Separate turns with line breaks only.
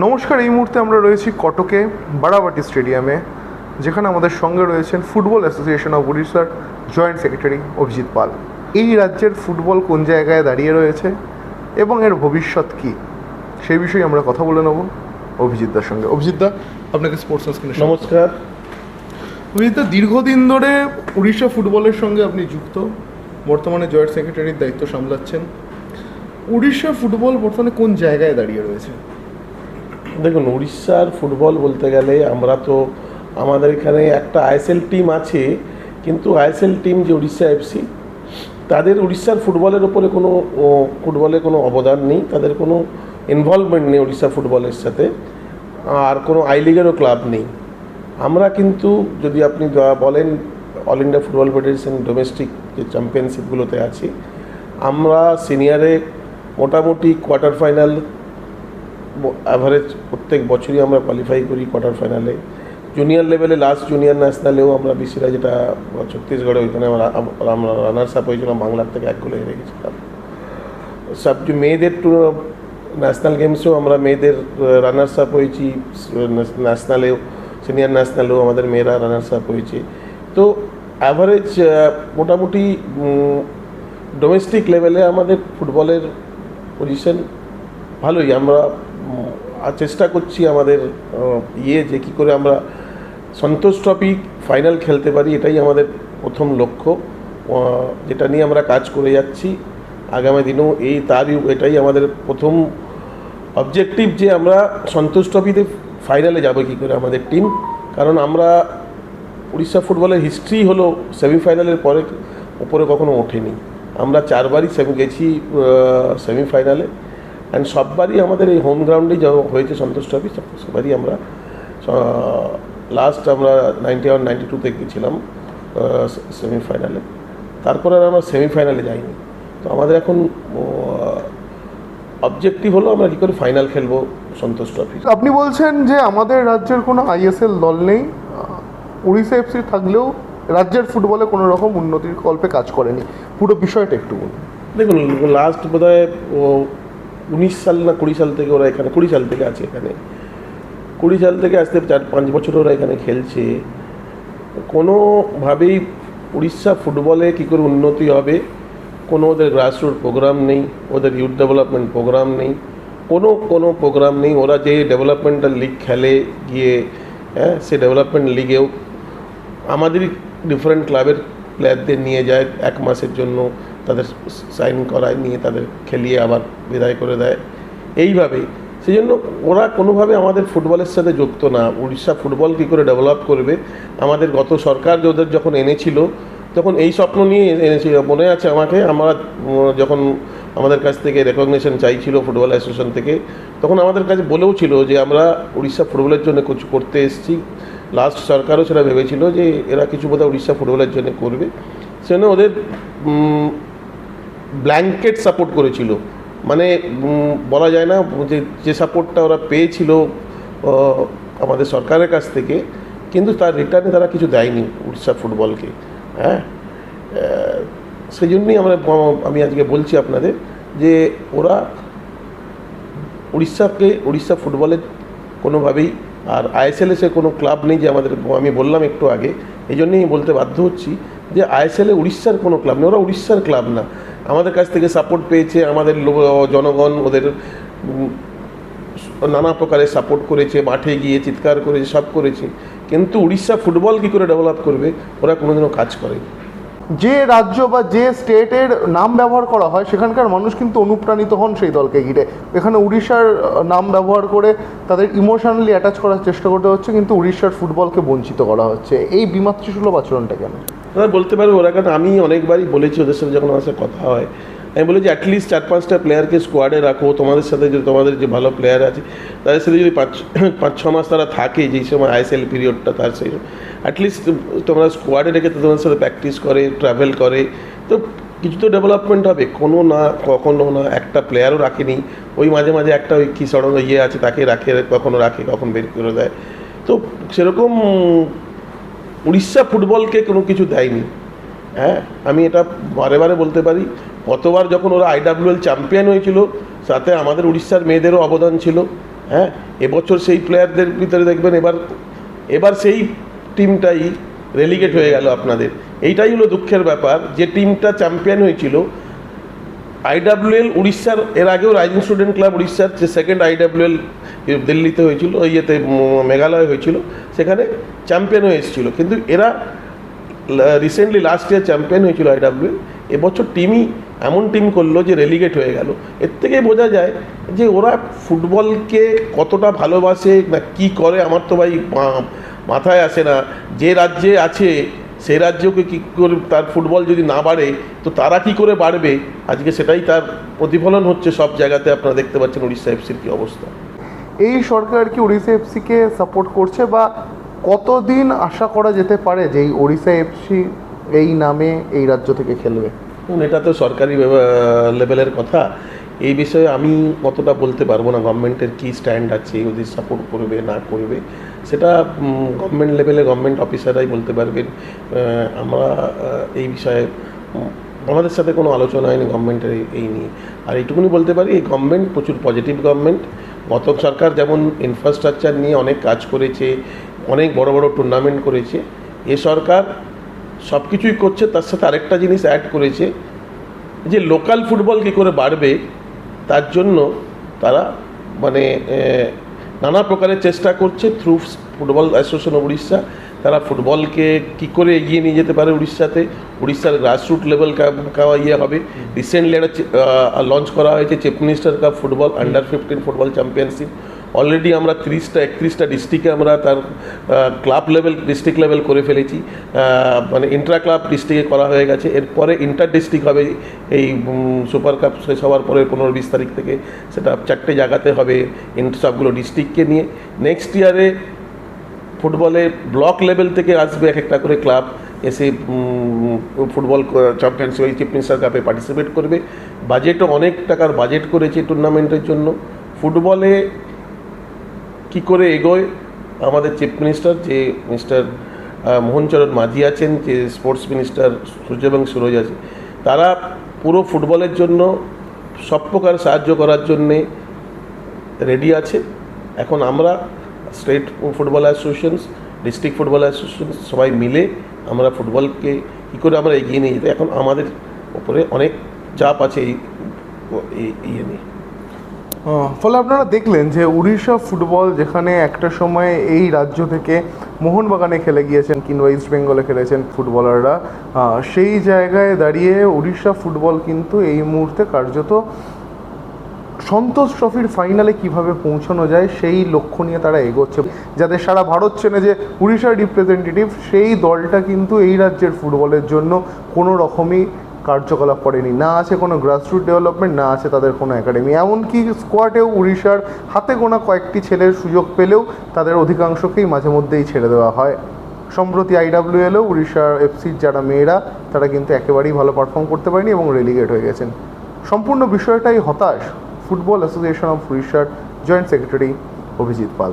নমস্কার এই মুহূর্তে আমরা রয়েছি কটকে বারাবাটি স্টেডিয়ামে যেখানে আমাদের সঙ্গে রয়েছেন ফুটবল অ্যাসোসিয়েশন অফ উড়িষ্যার জয়েন্ট সেক্রেটারি অভিজিৎ পাল। এই রাজ্যের ফুটবল কোন জায়গায় দাঁড়িয়ে রয়েছে এবং এর ভবিষ্যৎ কী? সেই বিষয়ে আমরা কথা বলে নেব অভিজিৎদার সঙ্গে। অভিজিৎদা আপনাকে স্পোর্টস
নমস্কার।
অভিজিৎদা দীর্ঘদিন ধরে উড়িষ্যা ফুটবলের সঙ্গে আপনি যুক্ত বর্তমানে জয়েন্ট সেক্রেটারির দায়িত্ব সামলাচ্ছেন। উড়িষ্যা ফুটবল বর্তমানে কোন জায়গায় দাঁড়িয়ে রয়েছে?
দেখুন, উড়িষ্যার ফুটবল বলতে গেলে আমরা তো আমাদের এখানে একটা আইএসএল টিম আছে, কিন্তু আইএসএল টিম যে উড়িষ্যা এফসি তাদের উড়িষ্যার ফুটবলের ওপরে কোনো ফুটবলে কোনো অবদান নেই, তাদের কোনো ইনভলভমেন্ট নেই উড়িষ্যা ফুটবলের সাথে, আর কোনো আই লিগেরও ক্লাব নেই। আমরা কিন্তু যদি আপনি বলেন all India football federation domestic যে চ্যাম্পিয়নশিপগুলোতে আছি, আমরা সিনিয়রে মোটামুটি কোয়ার্টার ফাইনাল অ্যাভারেজ প্রত্যেক বছরই আমরা কোয়ালিফাই করি কোয়ার্টার ফাইনালে জুনিয়র লেভেলে লাস্ট জুনিয়র ন্যাশনালেও আমরা বিসিরা যেটা ছত্তিশগড়ে ওইখানে আমরা আমরা রানার্স আপ হয়েছিলাম, বাংলার থেকে এক গোলে হেরে গেছিলাম। সব মেয়েদের টু ন্যাশনাল গেমসেও আমরা মেয়েদের রানার্স আপ হয়েছি ন্যাশনালেও সিনিয়র ন্যাশনালেও আমাদের মেয়েরা রানার্স আপ হয়েছে। তো অ্যাভারেজ মোটামুটি ডোমেস্টিক লেভেলে আমাদের ফুটবলের পজিশন ভালোই। আমরা আর চেষ্টা করছি আমাদের ইয়ে যে কী করে আমরা সন্তোষ ট্রফি ফাইনাল খেলতে পারি, এটাই আমাদের প্রথম লক্ষ্য। যেটা নিয়ে আমরা কাজ করে যাচ্ছি আগামী দিনেও, এই তারই, এটাই আমাদের প্রথম অবজেক্টিভ যে আমরা সন্তোষ ট্রফিতে ফাইনালে যাব কী করে আমাদের টিম কারণ আমরা উড়িষ্যা ফুটবলের হিস্ট্রি হলো সেমিফাইনালের পরে, উপরে কখনো ওঠেনি। আমরা চারবারই সেমি গেছি সেমিফাইনালে অ্যান্ড সববারই আমাদের এই হোম গ্রাউন্ডেই যা হয়েছে সন্তোষ ট্রফি সবারই আমরা লাস্ট আমরা নাইনটি ওয়ান নাইনটি টুতে গেছিলাম সেমিফাইনালে তারপরে আর আমরা সেমিফাইনালে যাইনি। তো আমাদের এখন অবজেক্টিভ হলো আমরা কী করে ফাইনাল খেলব সন্তোষ ট্রফি
আপনি বলছেন যে আমাদের রাজ্যের কোনো আইএসএল দল নেই উড়িষ্যা এফসি থাকলেও রাজ্যের ফুটবলে কোনো রকম উন্নতির কল্পে কাজ করেনি। পুরো বিষয়টা একটু বলুন।
দেখুন লাস্ট বোধ হয় উনিশ সাল না কুড়ি সাল থেকে ওরা এখানে, কুড়ি সাল থেকে আছে এখানে। কুড়ি সাল থেকে আসতে চার, পাঁচ বছর ওরা এখানে খেলছে। কোনোভাবেই উড়িষ্যা ফুটবলে কী করে উন্নতি হবে, কোনো ওদের গ্রাসরুট প্রোগ্রাম নেই, ওদের ইউথ ডেভেলপমেন্ট প্রোগ্রাম নেই, কোনো কোনো প্রোগ্রাম নেই। ওরা যে ডেভেলপমেন্টাল লিগ খেলে গিয়ে হ্যাঁ সে ডেভেলপমেন্ট লিগেও আমাদেরই ডিফারেন্ট ক্লাবের প্লেয়ারদের নিয়ে যায় এক মাসের জন্য। তাদের সাইন করায় নিয়ে তাদের খেলিয়ে আবার বিদায় করে দেয়। এইভাবেই। সেই জন্য ওরা কোনোভাবে আমাদের ফুটবলের সাথে যুক্ত না। উড়িষ্যা ফুটবল কী করে ডেভেলপ করবে? আমাদের গত সরকার ওদের যখন এনেছিল তখন এই স্বপ্ন নিয়ে এনেছিল, মনে আছে আমাকে? আমরা যখন আমাদের কাছ থেকে রেকগনেশন চাইছিল ফুটবল অ্যাসোসিয়েশন থেকে, তখন আমাদের কাছে বলেও ছিল যে আমরা উড়িষ্যা ফুটবলের জন্য কিছু করতে এসেছি। লাস্ট সরকারও সেটা ভেবেছিল যে এরা কিছু বোধহয় উড়িষ্যা ফুটবলের জন্য করবে। সেজন্য ওদের ব্ল্যাঙ্কেট সাপোর্ট করেছিল। মানে বলা যায় না যে যে সাপোর্টটা ওরা পেয়েছিল আমাদের সরকারের কাছ থেকে, কিন্তু তার রিটার্নে তারা কিছু দেয়নি উড়িষ্যা ফুটবলকে হ্যাঁ? সেই জন্যই আমরা, আমি আজকে বলছি আপনাদের যে, ওরা উড়িষ্যাকে, উড়িষ্যা ফুটবলের কোনোভাবেই, আর আইএসএলে সে কোনো ক্লাব নেই যে আমাদের, আমি বললাম একটু আগে এই জন্যই বলতে বাধ্য হচ্ছি যে আইএসএলে উড়িষ্যার কোনো ক্লাব নেই, ওরা উড়িষ্যার ক্লাব না। আমাদের কাছ থেকে সাপোর্ট পেয়েছে, আমাদের জনগণ ওদের নানা প্রকারের সাপোর্ট করেছে, মাঠে গিয়ে চিৎকার করেছে, সব করেছে। কিন্তু উড়িষ্যা ফুটবল কী করে ডেভেলপ করবে? ওরা কোনোদিনও কাজ করেনি।
যে রাজ্য বা যে স্টেটের নাম ব্যবহার করা হয়, সেখানকার মানুষ কিন্তু অনুপ্রাণিত হন সেই দলকে ঘিরে। এখানে উড়িষ্যার নাম ব্যবহার করে তাদের ইমোশনালি অ্যাটাচ করার চেষ্টা করতে হচ্ছে, কিন্তু উড়িষ্যার ফুটবলকে বঞ্চিত করা হচ্ছে। এই বিমাতৃসুলভ আচরণটা কেন
ওরা বলতে পারবে ওরা কারণ আমি অনেকবারই বলেছি ওদের সাথে যখন আমার সাথে কথা হয়, আমি বলেছি অ্যাটলিস্ট চার পাঁচটা প্লেয়ারকে স্কোয়াডে রাখো, তোমাদের সাথে যে তোমাদের যে ভালো প্লেয়ার আছে, তাদের সাথে যদি পাঁচ পাঁচ, ছ মাস তারা থাকে, যেই সময় আইএসএল পিরিয়ডটা তার সেই অ্যাটলিস্ট তোমরা স্কোয়াডে রেখে তোমাদের সাথে প্র্যাকটিস করে ট্রাভেল করে, তো কিছু তো ডেভেলপমেন্ট হবে, কোনো না, কখনো না, একটা প্লেয়ারও রাখেনি, ওই মাঝে মাঝে একটা ওই কী সড়ন ইয়ে আছে, তাকে রাখে, কখনো রাখে, কখন বের করে দেয়, তো সেরকম উড়িষ্যা ফুটবলকে কোনো কিছু দেয়নি। হ্যাঁ আমি এটা বারে বারে বলতে পারি। গতবার যখন ওরা আইডাব্লিউএল চ্যাম্পিয়ন হয়েছিল, সাথে আমাদের উড়িষ্যার মেয়েদেরও অবদান ছিল। হ্যাঁ এবছর সেই প্লেয়ারদের ভিতরে দেখবেন এবার এবার সেই টিমটাই রেলিগেট হয়ে গেল আপনাদের। এইটাই হলো দুঃখের ব্যাপার। যে টিমটা চ্যাম্পিয়ন হয়েছিল আইডাব্লিউএল উড়িষ্যার, এর আগেও রাইজিং স্টুডেন্ট ক্লাব উড়িষ্যার যে সেকেন্ড আইডাব্লিউএল দিল্লিতে হয়েছিল ওই ইয়েতে মেঘালয় হয়েছিল, সেখানে চ্যাম্পিয়ন হয়ে এসেছিল। কিন্তু এরা রিসেন্টলি লাস্ট ইয়ার চ্যাম্পিয়ন হয়েছিল আইডাব্লিউএল এবছর টিমই এমন টিম করল যে রেলিগেট হয়ে গেল। এর থেকে বোঝা যায় যে ওরা ফুটবলকে কতটা ভালোবাসে না কি করে, আমার তো ভাই মাথায় আসে না। যে রাজ্যে আছে সেই রাজ্যকে কী করে তার ফুটবল যদি না বাড়ে তো তারা কি করে বাড়বে? আজকে সেটাই তার প্রতিফলন হচ্ছে সব জায়গাতে আপনারা দেখতে পাচ্ছেন উড়িষ্যা এফসির কী অবস্থা।
এই সরকার কি উড়িষ্যা এফসিকে সাপোর্ট করছে বা কতদিন আশা করা যেতে পারে যে এই ওড়িশা এফসি এই নামে এই রাজ্য থেকে খেলবে?
এটা তো সরকারি লেভেলের কথা। এই বিষয়ে আমি কতটা বলতে পারব না গভর্নমেন্টের কী স্ট্যান্ড আছে, ওদের সাপোর্ট করবে, না করবে। সেটা গভর্নমেন্ট লেভেলে গভর্নমেন্ট অফিসাররাই বলতে পারবেন। আমরা এই বিষয়ে আমাদের সাথে কোনো আলোচনা হয়নি গভর্নমেন্টের এই- এই নিয়ে। আর এইটুকুনি বলতে পারি, এই গভর্নমেন্ট প্রচুর পজিটিভ গভর্নমেন্ট গত সরকার যেমন ইনফ্রাস্ট্রাকচার নিয়ে অনেক কাজ করেছে, অনেক বড় বড় টুর্নামেন্ট করেছে, এ সরকার সব কিছুই করছে, তার সাথে আরেকটা জিনিস অ্যাড করেছে, যে লোকাল ফুটবল কী করে বাড়বে তার জন্য তারা মানে নানা প্রকারের চেষ্টা করছে through football association of Orissa তারা ফুটবলকে কি করে এগিয়ে নিয়ে যেতে পারে উড়িষ্যাতে? উড়িষ্যার গ্রাসরুট লেভেল ইয়ে হবে। রিসেন্টলি একটা লঞ্চ করা হয়েছে chief minister cup football under fifteen football championship already আমরা তিরিশটা, একত্রিশটা ডিস্ট্রিক্টে আমরা তার ক্লাব লেভেল ডিস্ট্রিক্ট লেভেল করে ফেলেছি। মানে ইন্ট্রা ক্লাব ডিস্ট্রিক্টে করা হয়ে গেছে। এরপরে ইন্টার ডিস্ট্রিক্ট হবে এই সুপার কাপ শেষ হওয়ার পরে পনেরো বিশ তারিখ থেকে। সেটা চারটে জায়গাতে হবে সবগুলো ডিস্ট্রিক্টকে নিয়ে। নেক্সট ইয়ারে ফুটবলে ব্লক লেভেল থেকে আসবে এক একটা করে ক্লাব এসে ফুটবল চ্যাম্পিয়নশিপ এই চিফ মিনিস্টার কাপে পার্টিসিপেট করবে। বাজেটও অনেক টাকার বাজেট করেছে টুর্নামেন্টের জন্য। ফুটবলে কি করে এগোয়? আমাদের চিফ মিনিস্টার যে মিস্টার মোহনচরণ মাঝি আছেন, যে স্পোর্টস মিনিস্টার সূর্যবংশ সুরজ আছে, তারা পুরো ফুটবলের জন্য সব প্রকার সাহায্য করার জন্যে রেডি আছে। এখন আমরা state football association district football association সবাই মিলে আমরা ফুটবলকে কী করে আমরা এগিয়ে নিয়ে যেতে, এখন আমাদের উপরে অনেক চাপ আছে এই ইয়ে নিয়ে।
ফলে আপনারা দেখলেন যে উড়িষ্যা ফুটবল যেখানে একটা সময় এই রাজ্য থেকে মোহনবাগানে খেলে গিয়েছেন কিংবা ইস্ট বেঙ্গলে খেলেছেন ফুটবলাররা সেই জায়গায় দাঁড়িয়ে উড়িষ্যা ফুটবল কিন্তু এই মুহূর্তে কার্যত সন্তোষ ট্রফির ফাইনালে কীভাবে পৌঁছানো যায় সেই লক্ষ্য নিয়ে তারা এগোচ্ছে। যাদের সারা ভারত চেনে যে উড়িষ্যার রিপ্রেজেন্টেটিভ সেই দলটা কিন্তু এই রাজ্যের ফুটবলের জন্য কোনো রকমই কার্যকলাপ করেনি। না আছে কোনো গ্রাসরুট ডেভেলপমেন্ট না আছে তাদের কোনো একাডেমি এমনকি স্কোয়াডেও উড়িষ্যার হাতে গোনা কয়েকটি ছেলের সুযোগ পেলেও তাদের অধিকাংশকেই মাঝে মধ্যেই ছেড়ে দেওয়া হয়। সম্প্রতি আইডাব্লিউএলও উড়িষ্যার এফসির যারা মেয়েরা, তারা কিন্তু একেবারেই ভালো পারফর্ম করতে পারেনি এবং রেলিগেট হয়ে গেছেন। সম্পূর্ণ বিষয়টাই হতাশ। ফুটবল অ্যাসোসিয়েশন অফ উড়িষ্যার জয়েন্ট সেক্রেটারি অভিজিৎ পাল।